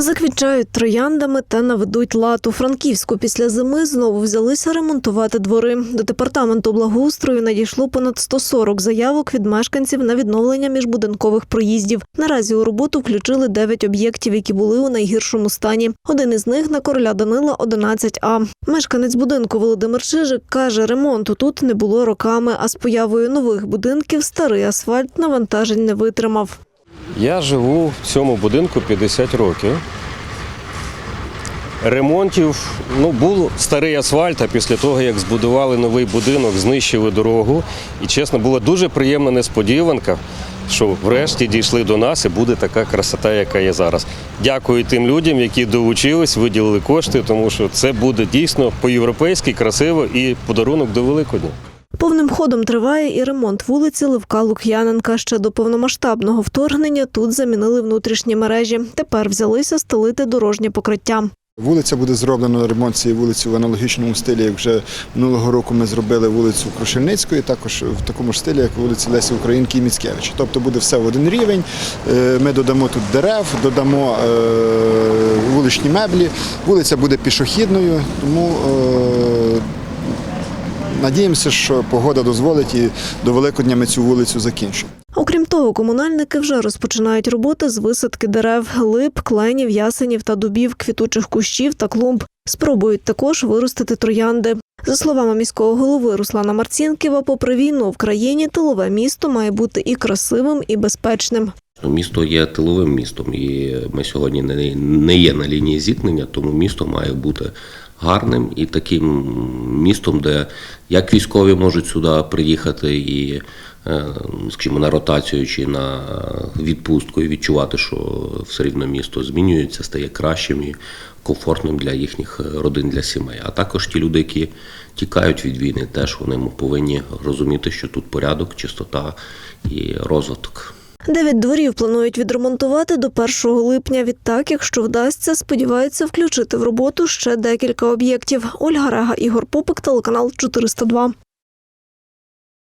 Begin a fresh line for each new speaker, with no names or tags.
Заквітчають трояндами та наведуть лад. У Франківську після зими знову взялися ремонтувати двори. До департаменту благоустрою надійшло понад 140 заявок від мешканців на відновлення міжбудинкових проїздів. Наразі у роботу включили 9 об'єктів, які були у найгіршому стані. Один із них на короля Данила 11А. Мешканець будинку Володимир Чижик каже, ремонту тут не було роками, а з появою нових будинків старий асфальт навантажень не витримав.
Я живу в цьому будинку 50 років. Ремонтів ну, був старий асфальт, а після того, як збудували новий будинок, знищили дорогу. І чесно, була дуже приємна несподіванка, що врешті дійшли до нас і буде така красота, яка є зараз. Дякую тим людям, які долучились, виділили кошти, тому що це буде дійсно по-європейськи красиво і подарунок до Великодня.
Повним ходом триває і ремонт вулиці Левка Лук'яненка. Ще до повномасштабного вторгнення тут замінили внутрішні мережі. Тепер взялися стелити дорожнє покриття.
Вулиця буде зроблено ремонт цієї вулиці в аналогічному стилі, як вже минулого року ми зробили вулицю Крушельницької, також в такому ж стилі, як вулиці Лесі Українки і Міцкевича. Тобто буде все в один рівень. Е, Ми додамо тут дерев, додамо е, вуличні меблі. Вулиця буде пішохідною, тому е, надіємося, що погода дозволить і до Великодня ми цю вулицю закінчимо.
Окрім того, комунальники вже розпочинають роботи з висадки дерев, лип, кленів, ясенів та дубів, квітучих кущів та клумб. Спробують також виростити троянди. За словами міського голови Руслана Марцінківа, попри війну в країні тилове місто має бути і красивим, і безпечним.
Місто є тиловим містом, і ми сьогодні не, не є на лінії зіткнення, тому місто має бути гарним і таким містом, де як військові можуть сюди приїхати і, е, скажімо, на ротацію чи на відпустку і відчувати, що все рівно місто змінюється, стає кращим і комфортним для їхніх родин, для сімей. А також ті люди, які тікають від війни, теж вони повинні розуміти, що тут порядок, чистота і розвиток.
Дев'ять дворів планують відремонтувати до 1 липня. Відтак, якщо вдасться, сподіваються включити в роботу ще декілька об'єктів. Ольга Рега, Ігор Попик, телеканал 402.